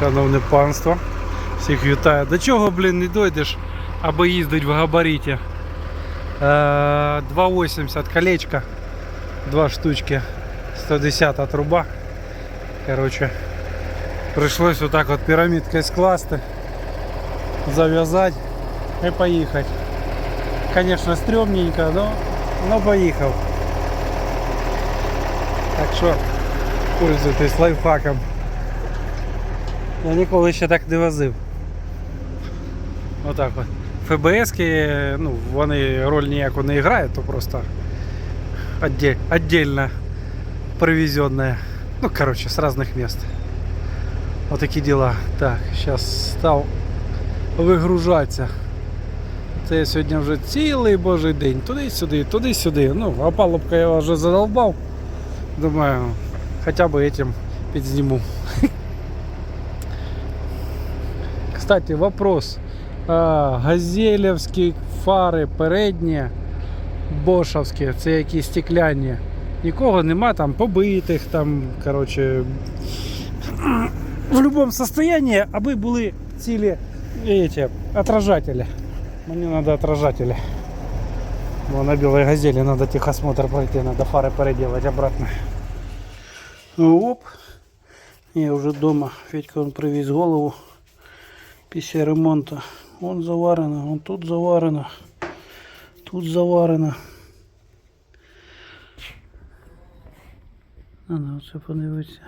Шановне панство, всіх вітаю. До чого, блін, не дойдеш, аби їздить в габаріті. Е, 2,80 колечко, два штучки, 110 труба. Короче, прийшлось отак от пірамідкою скласти, зав'язати і поїхати. Конечно, стрёмненько, но, но поїхав. Так що пользуйтесь лайфхаком. Я ніколи ще так не возив. Отак от. ФБСки, ну, вони роль ніяку не грають, то просто отдельно привезенная. Ну, короче, с разных мест. Вот такие дела. Так, сейчас став вигружатися. Це сьогодні вже цілий божий день. Туди-сюди, туди-сюди. Ну, опалубка я вже задолбав. Думаю, хоча б этим підзніму. Кстати, вопрос. А, газелевські фари передні, бошовські, це які стекляні. Нікого нема там побитих, там, короче, в будь-якому состоянии, аби були цілі эти, отражатели. Мені треба отражатели. Бо на білій газелі треба техосмотр пройти, треба фари переделать обратно. Оп. Я вже вдома. Федька он привіз голову Після ремонту. Вон заварено, вон тут заварено, тут заварено. Надо оце подивитися.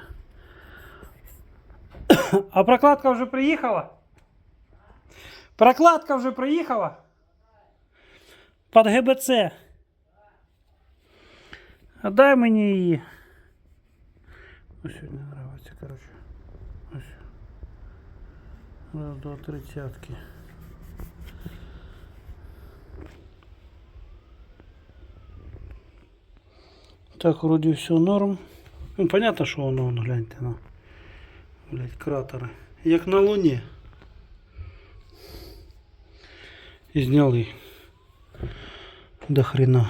А прокладка вже приїхала? Прокладка вже приїхала? Під ГБЦ. А дай мені її. Ось сьогодні Раз, два, тридцятки. Так, вроде все норм. Ну, понятно, що воно, воно, гляньте, на. Блять, кратери. Як на Луні. І зняли. До хрена.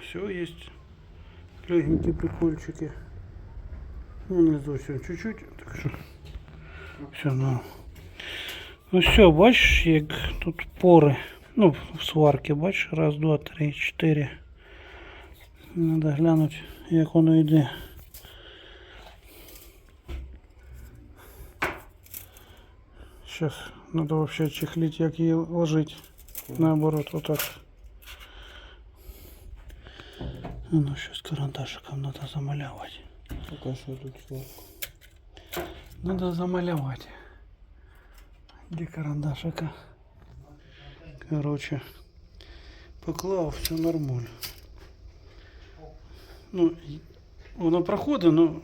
Все есть. Легенькие прикольчики. Ну, не зовсім чуть-чуть, так що все, ну. Ну все, бачиш, як тут пори. Ну, в сварці, бачиш, раз, два, три, чотири. Надо глянути, як воно йде. Сейчас надо вообще чехлить, як її ложить. Наоборот, вот так. Ну, сейчас карандашиком надо замалевать. Пока що тут сварку. Надо замалевать. Где карандашика? Короче, поклав, все нормально. Ну, воно проходить, ну,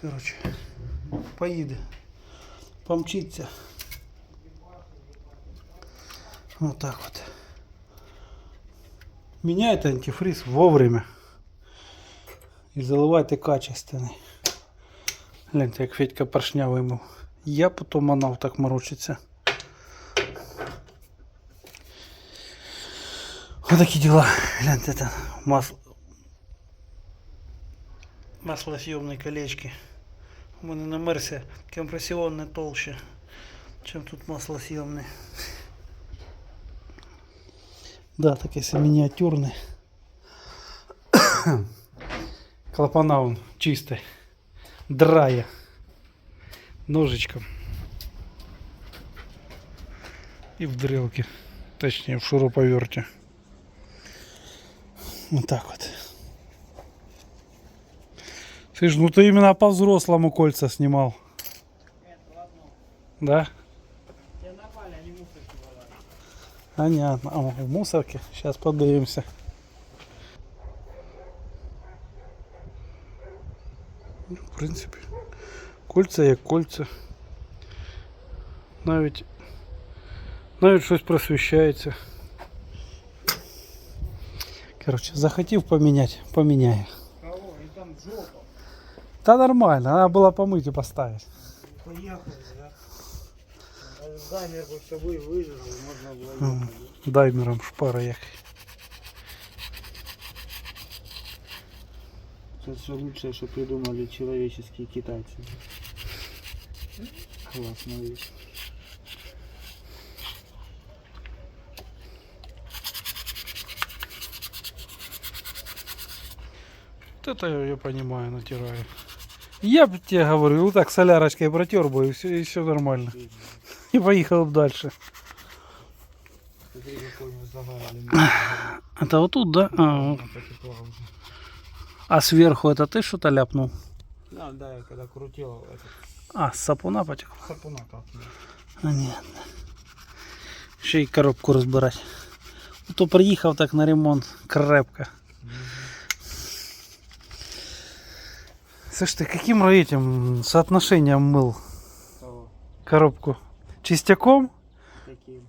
короче, поїде, помчиться. Вот так вот. Меняйте антифриз вовремя І заливайте качественний. Гляньте, як Федька поршня вимив. Я потім манав так морочиться. Ось такі діла. Гляньте там масло. Маслосъемные колечки. У мене на Мерсі компресіонне толще, чем тут маслосъемне. Да, таке все мініатюрне. Клапана он чистый. Драя. Ножичком. И в дрелке. Точнее, в шуруповерте. Вот так вот. Слышь, ну ты именно по-взрослому кольца снимал. Да? Понятно. А, в мусорке. Сейчас подивимся. Ну, в принципі, кольця як кольця. Навіть навіть щось просвіщається. Коротше, захотів поміняти, поміняю. Кого? І там жопа. Та нормально, треба було помити і поставити. Поїхали, да? Замір би собою вижили, можна було Ага. їхати. Даймером шпара як. Это же лучшее, что придумали человеческие китайцы. Классная вещь. Вот это я понимаю, натираю. Я бы тебе говорю, вот так солярочкой протер бы, и все, и все нормально. И поехал бы дальше. Это вот тут, да? А, вот. А сверху это ты что-то ляпнул? Да, да, я когда крутил этот А, с сапуна потекло? сапуна как-то. Понятно. Ще й коробку розбирати. То приїхав так на ремонт крепко. Слышь, ты каким этим соотношением мыл Того. коробку? Чистяком? Таким.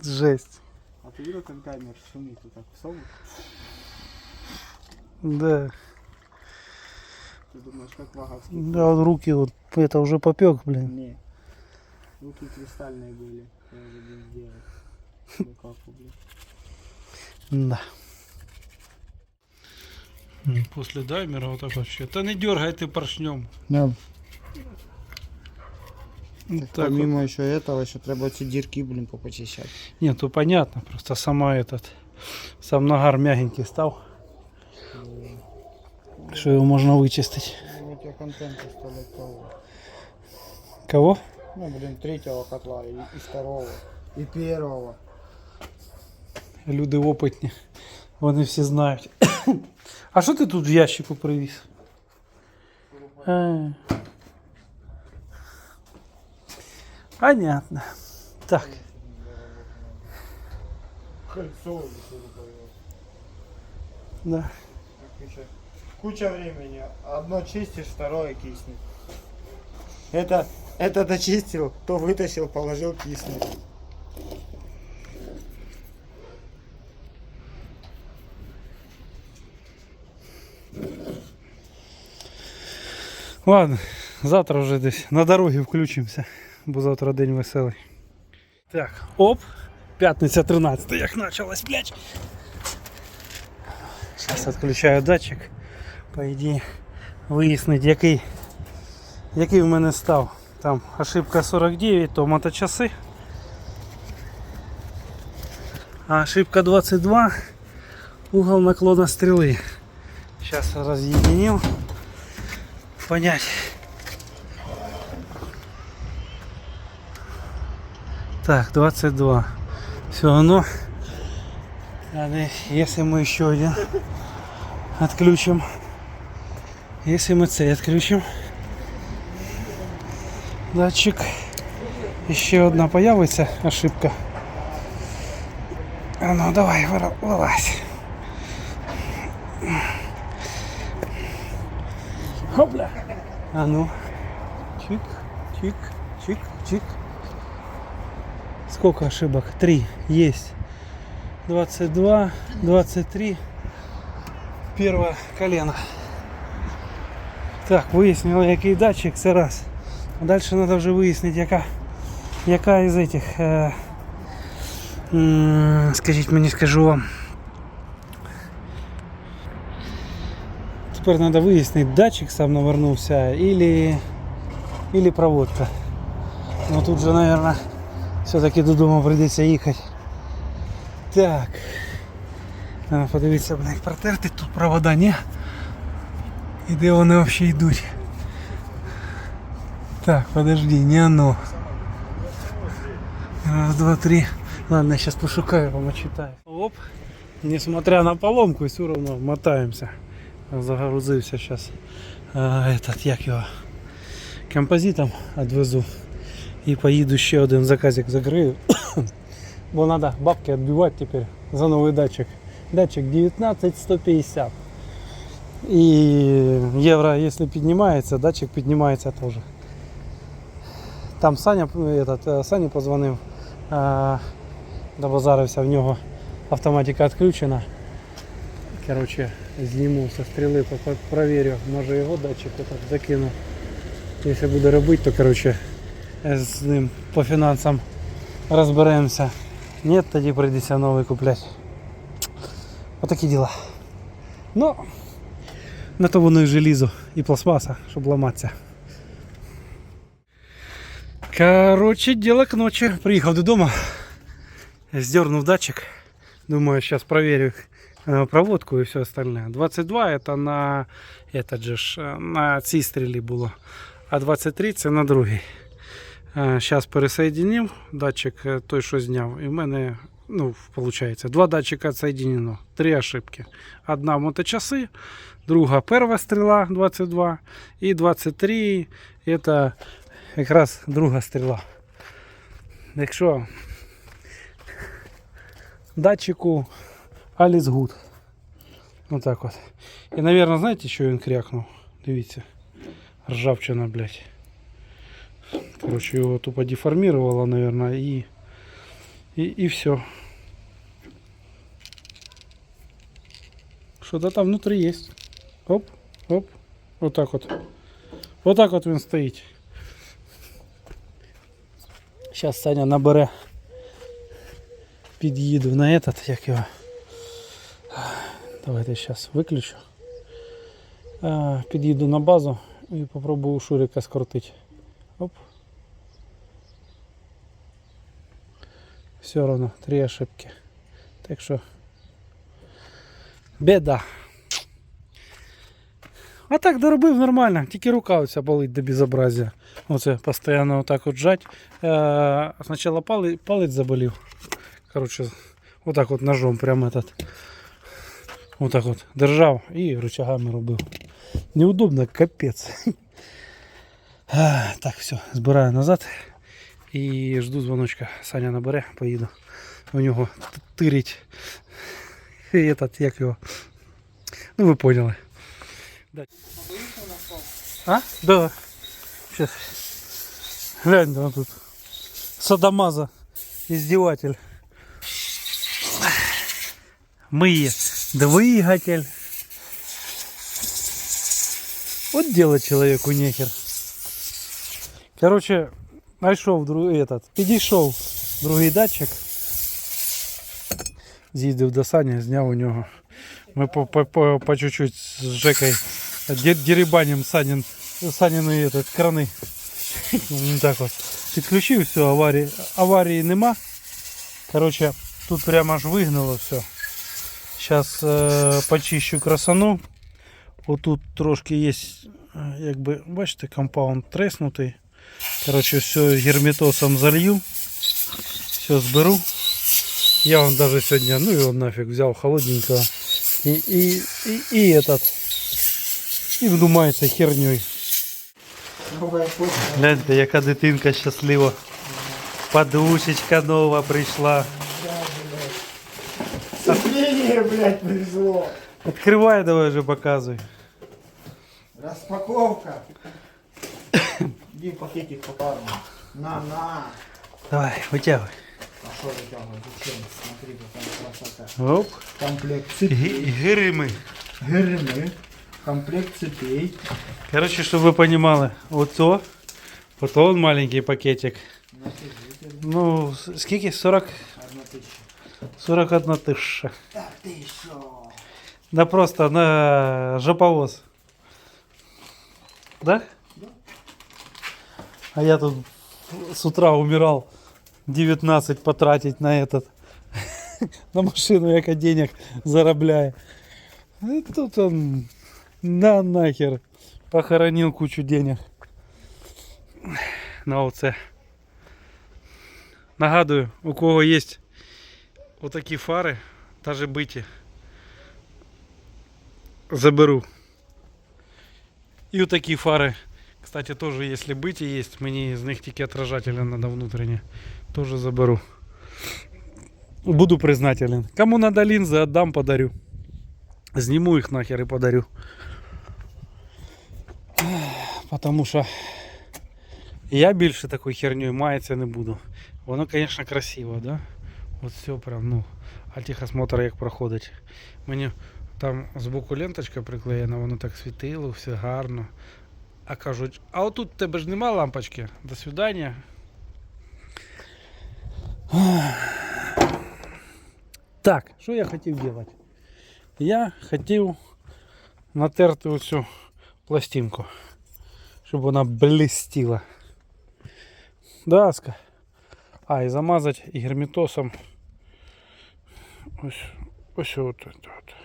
Жесть. А ты видел, как гаймер шумит вот так в? Да. Ты думаешь, как ваговский? Да, вот руки вот это уже попек, блин. Не. Руки кристальные были. Я уже не сделал. Ну как, блин. Да. После даймера вот так вообще. Да не дергай ты поршнем. Да. Вот так Помимо еще этого, еще треба эти дырки, блин, попочищать. Нет, то понятно, просто сама этот, сам нагар мягенький стал, что его можно вычистить. Ну, у тебя контента стало того. Кого? Ну, блин, третьего котла и, и второго. И первого. Люди опытні. Вони всі знають. А що ти тут в ящику привіз? А. Понятно. Так. Кольцо. Да. Куча, времени. Одно чистишь, второе киснет. Это, это дочистил, то вытащил, положил киснет. Ладно, завтра вже десь на дорогі включимося, бо завтра день веселий. Так, оп, п'ятниця 13, як почалась, блядь. Зараз відключаю датчик. По ідеї, вияснити, який, який в мене став. Там ошибка 49, то моточаси. А ошибка 22, угол наклона стрелы. Сейчас разъединил понять. Так, 22. Все. Надо, если мы еще один отключим. Если мы цей отключим. Датчик. Еще одна появится ошибка. А ну давай, вылазь. Хопля. А ну. Чик, чик, чик, чик. Сколько ошибок? Три. Есть. 22, 23. Первое колено. Так, выяснил, який датчик, це раз. А дальше надо вже вияснити, яка, яка із этих, е, м, скажіть мені, скажу вам. Тепер треба вияснити, датчик сам навернувся или, или проводка. Ну тут же, наверное, все-таки додому прийдеться їхати. Так. Треба подивитися, блин, протерти тут провода, ні? І де вони взагалі йдуть? Так, подожди, не оно. Раз, два, три. Ладно, я сейчас пошукаю, вам читаю. Оп. Несмотря на поломку, все равно мотаемся. Загрузився сейчас этот, як його, композитом відвезу. І поїду ще один заказик закрию. Бо треба бабки відбивати тепер за новий датчик. Датчик 19150. І євро, якщо піднімається, датчик піднімається теж. Там Саня, этот, е, Сані позвонив, е, добазарився в нього автоматика відключена. Короче, зніму со стріли, проверю, може його датчик отак закину. Якщо буде робити, то короче, е, з ним по фінансам розберемося. Ні, тоді прийдеться новий купляти. Отакі діла. Ну, На то воно і желізо, і пластмаса, щоб ламатися. Короче, дело к ночи. Приїхав додому, сдернув датчик. Думаю, сейчас проверю э, проводку и все остальное. 22 это на этот же ж, э, на цій стрілі було. А 23 це на другій. Зараз пересоединив датчик е, той, що зняв. І в мене, ну, виходить, два датчика соединено. Три ошибки. Одна моточаси, друга перша стріла 22 і 23 це якраз друга стріла. Якщо датчику Alice Good. Отак от. І, мабуть, знаєте, що він крякнув? Дивіться. Ржавчина, блядь. Короче, его тупо деформировало, наверное, и, и, и все. Что-то там внутри есть. Оп, оп. Вот так вот. Вот так вот він стоїть. Сейчас Саня набере. Під'їду на этот, як його. Давайте сейчас виключу. А, Під'їду на базу і попробую у Шурика скрутити. Все равно три ошибки. Так що беда. А так доробив нормально, тільки рука оця болить до безобразия. Оце постійно отак от жать. Е, спочатку палець, палець заболів. Короче, отак от ножом прямо этот. Отак от держав і рычагами робив. Неудобно, капець. Так, все, збираю назад і жду дзвоночка. Саня набере, поїду. У нього т- тирить. І этот, як його. Ну ви поняли. Да. А? Да. Сейчас. Глянь, там тут. Садамаза. Издеватель. Мыє двигатель. Вот делать человеку нехер. Короче, знайшов друг, этот, підійшов другий датчик. З'їздив до Сані, зняв у нього. Ми по, по, по, по чуть-чуть з Жекою ді- дерибаним Санін, Саніни этот, крани. Ну, Так от. Підключив, все, аварії, аварії нема. Короче, тут прямо аж вигнало все. Зараз е, почищу красану. Отут трошки є, е, якби, бачите, компаунд треснутий. Короче, все герметосом залью. Все сберу. Я вам даже сегодня, ну его нафиг взял холодненького. И, и, и, и этот. И вдумается херней. Гляньте, яка дитинка щаслива. Подушечка нова прийшла. Сцепление, блядь, пришло. Открывай давай же показывай. Распаковка. Иди пакетик попарно. На, на. Давай, вытягивай. А что вытягивать? Зачем? Смотри, какая красота. Оп. Комплект цепей. Гирими. Грымы. Комплект цепей. Короче, чтобы вы понимали, вот то, вот он маленький пакетик. Ну, скільки? 40, Одна тысяча. 41 тисяча. Да ты шо? Да просто на жоповоз. Да? Да. А я тут с утра умирал 19 потратить на этот. На машину, яка денег заробляє. И тут он на нахер похоронил кучу денег. На оце. Нагадую, у кого є отакі фари, даже биті заберу. И вот такие фары, кстати, тоже, если быть и есть, мне из них тільки отражателя надо внутренне, тоже заберу. Буду признателен. Кому надо линзы, отдам, подарю. Сниму их нахер и подарю. Потому що я більше такою хернею мається не буду. Воно, конечно, красиво, да? От все прям, ну, альтихосмотр як проходить. Мені там збоку ленточка приклеєна, воно так світило, все гарно. А кажуть, а отут в тебе ж нема лампочки. До свидання. Так, що я хотів робити? Я хотів натерти оцю пластинку, щоб вона блистіла. Да, Аска? А, і замазати герметосом. Ось, ось от, от, от.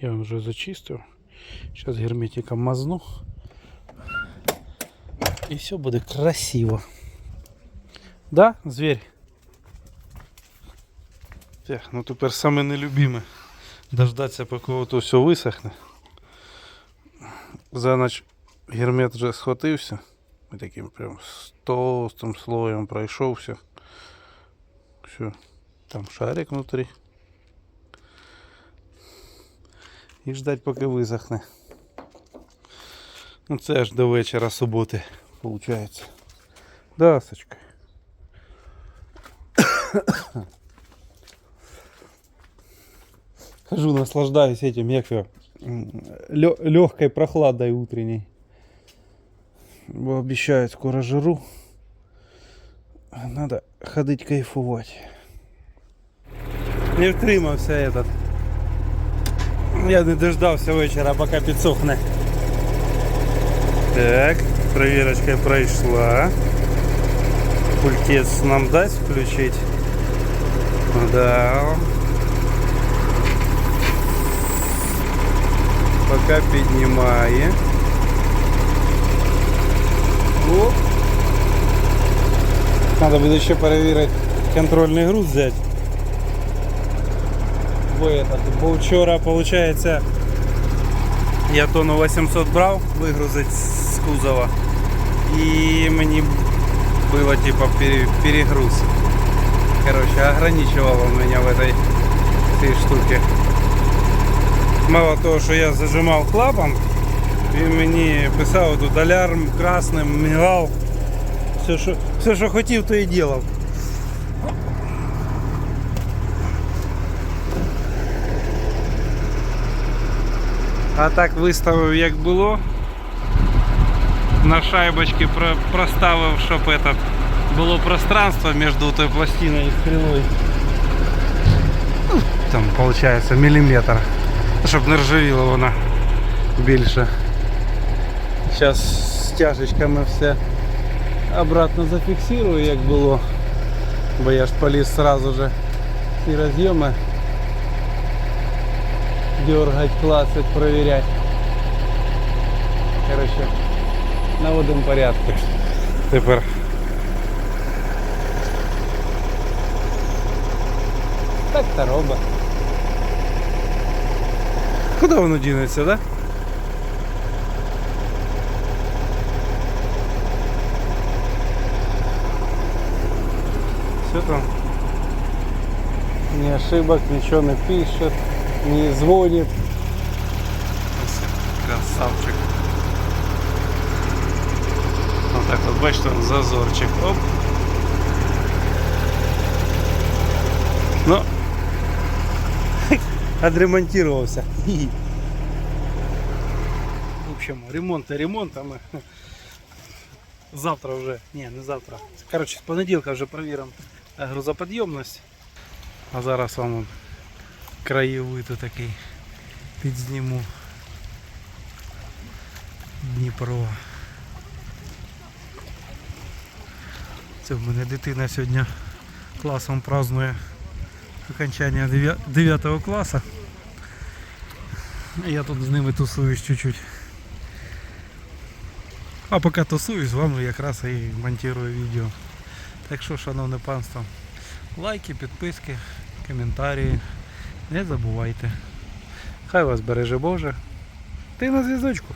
Я вже зачистив. Зараз герметиком мазну. І все буде красиво. Да, зверь? Так, ну тепер саме нелюбиме. Дождатися, поки ото все висохне. За ніч гермет вже схватився. І таким прям з толстим слоєм пройшовся. Все. Там шарик внутрі. І ждать, поки висохне. Ну це аж до вечора суботи, виходить. Да, Сочка. Хожу, наслаждаюсь этим, як його, легкой прохладой утренней. Обещают скоро жару. Надо ходить кайфувати. Не втримався этот. Я не дождався вечора, поки підсохне. Так, проверочка пройшла. Пультец нам дасть включить? Да. Пока піднімає. Оп. Надо буде ще перевірити контрольний груз взяти. Бо, этот, бо вчора, получается, я тонну 800 брав вигрузити з кузова. І мені было типа пере- перегруз. Короче, ограничивало меня в этой всей штуке. Мало того, що я зажимав клапан, він мені писав тут алярм красним, мигав. Все, що, все, що хотів, то і ділав. А так виставив як було. На шайбочці про- проставив, щоб этот, було пространство між тою пластиною і стрілою. Ну, там виходить міліметр. Щоб не ржавіло вона більше. Зараз стяжечками все обратно зафіксирую, як було. Бо я ж поліз сразу же ці роз'єми дергать, клацать, проверять. Короче, наводимо порядку. Тепер. Так та робить. Куди воно дінеться, да? Все там. Ни ошибок, ничего не пишет, не звонит. Красавчик. Вот так вот, бачите, он зазорчик. Оп. Ну, отремонтировался. В общем, ремонт и ремонт, а мы завтра уже, не, не завтра. Короче, з понеділка вже провіримо е, грузоподйомність. А зараз вам он краєвид такий підзніму Дніпро. Це в мене дитина сьогодні класом празднує окончання 9 класу. Я тут з ними тусуюсь чуть-чуть. А поки тусуюсь, вам якраз і монтую відео. Так що, шановне панство, лайки, підписки, коментарі. Не забувайте. Хай вас береже Боже. Ти на зв'язочку.